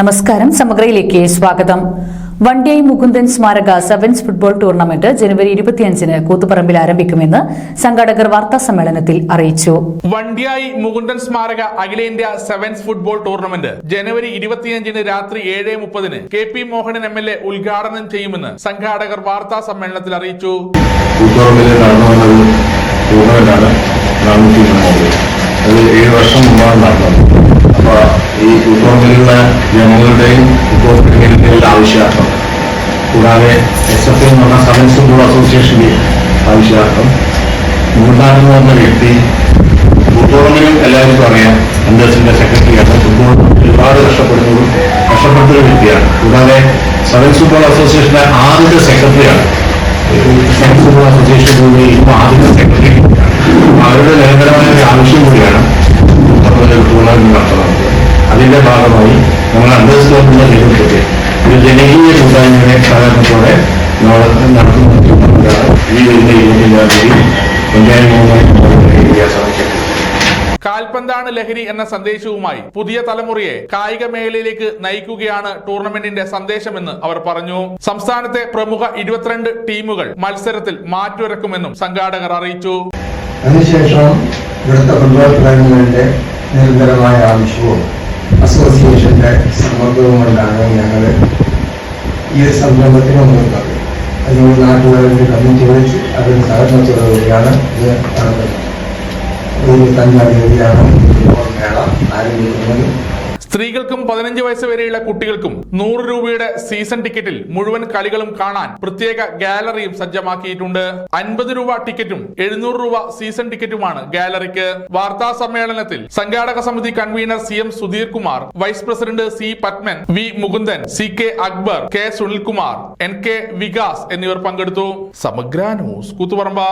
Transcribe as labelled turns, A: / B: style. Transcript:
A: നമസ്കാരം. സമഗ്രയിലേക്ക് സ്വാഗതം. വണ്ടിയായി മുകുന്ദൻ സ്മാരക സെവൻസ് ഫുട്ബോൾ ടൂർണമെന്റ് ജനുവരി ഇരുപത്തിയഞ്ചിന് കൂത്തുപറമ്പിൽ ആരംഭിക്കുമെന്ന് സംഘാടകർ വാർത്താ സമ്മേളനത്തിൽ അറിയിച്ചു.
B: വണ്ടിയായി മുകുന്ദൻ സ്മാരക അഖിലേന്ത്യാ സെവൻസ് ഫുട്ബോൾ ടൂർണമെന്റ് ജനുവരി ഇരുപത്തിയഞ്ചിന് രാത്രി ഏഴ് മുപ്പതിന് K P Mohanan M L A ഉദ്ഘാടനം ചെയ്യുമെന്ന് സംഘാടകർ വാർത്താ സമ്മേളനത്തിൽ അറിയിച്ചു.
C: ടൂർണമെന്റാണ് അത് ഏഴ് വർഷം മുമ്പാണ് നടന്നത്. ഈ കൂത്തുപറമ്പിലുള്ള ജനങ്ങളുടെയും ക്രിക്കറ്റിന്റെയും ആവശ്യാർത്ഥം. കൂടാതെ എസ് എഫ് എന്ന് പറഞ്ഞ സെവൻസ് ഫുട്ബോൾ അസോസിയേഷന്റെ ആവശ്യാർത്ഥം. മൂന്നാർ എന്ന് പറഞ്ഞ വ്യക്തി. ഫുട്ബോളിലും എല്ലാവർക്കും അറിയാം അന്തേഴ്സിന്റെ സെക്രട്ടറിയാണ് ഫുട്ബോൾ ഒരുപാട് കഷ്ടപ്പെടുന്നതും കഷ്ടപ്പെടുന്ന വ്യക്തിയാണ്. കൂടാതെ സെവൻസ് ഫുട്ബോൾ അസോസിയേഷന്റെ ആദ്യത്തെ സെക്രട്ടറിയാണ് സെവൻസ് ഫുട്ബോൾ അസോസിയേഷൻ ആദ്യത്തെ സെക്രട്ടറി അവരുടെ നിരന്തരമായ ഒരു ആവശ്യം കൂടിയാണ് അതിന്റെ ഭാഗമായി നമ്മൾ അന്തേഴ്സ് ക്ലബിന്റെ നേതൃത്വത്തിൽ ഒരു ജനകീയ കൂട്ടായ്മയുടെ സഹകരണത്തോടെ നമ്മൾ ഈ വരുന്ന ഇരുപത്തിനാം തീയതി പഞ്ചായത്ത് മൂന്നായി
B: കാൽപന്താണ് ലഹരി എന്ന സന്ദേശവുമായി പുതിയ തലമുറയെ കായിക മേഖലയിലേക്ക് നയിക്കുകയാണ് ടൂർണമെന്റിന്റെ സന്ദേശമെന്ന് അവർ പറഞ്ഞു. സംസ്ഥാനത്തെ പ്രമുഖ ഇരുപത്തിരണ്ട് ടീമുകൾ മത്സരത്തിൽ മാറ്റുരക്കുമെന്നും സംഘാടകർ അറിയിച്ചു.
D: അതിനുശേഷം ഇവിടുത്തെ ഫുട്ബോൾ പ്രേമികളുടെ നിരന്തരമായ ആവശ്യവും അസോസിയേഷന്റെ സമ്മർദ്ദവും കൊണ്ടാണ് ഞങ്ങൾ ഈ ഒരു സംരംഭത്തിന് മുന്നിട്ടത് അതിനോട് നാട്ടുകാരുടെ കമ്മിറ്റി വിളിച്ച് അതിന് സഹകരണത്തോടുകൂടിയാണ് ഇത് നടന്നത്. ഇരുപത്തഞ്ചാം തീയതിയാണ് ഫുട്ബോൾ മേള ആരംഭിക്കുന്നത്.
B: സ്ത്രീകൾക്കും പതിനഞ്ച് വയസ്സ് വരെയുള്ള കുട്ടികൾക്കും നൂറ് രൂപയുടെ സീസൺ ടിക്കറ്റിൽ മുഴുവൻ കളികളും കാണാൻ പ്രത്യേക ഗാലറിയും സജ്ജമാക്കിയിട്ടുണ്ട്. അൻപത് രൂപ ടിക്കറ്റും എഴുന്നൂറ് രൂപ സീസൺ ടിക്കറ്റുമാണ് ഗാലറിക്ക്. വാർത്താ സമ്മേളനത്തിൽ സംഘാടക സമിതി convener C M Sudheer Kumar vice president C Padman V Mukundan C K Akbar K Sunilkumar N K Vikas എന്നിവർ പങ്കെടുത്തു. സമഗ്ര ന്യൂസ് കൂത്തുപറമ്പ.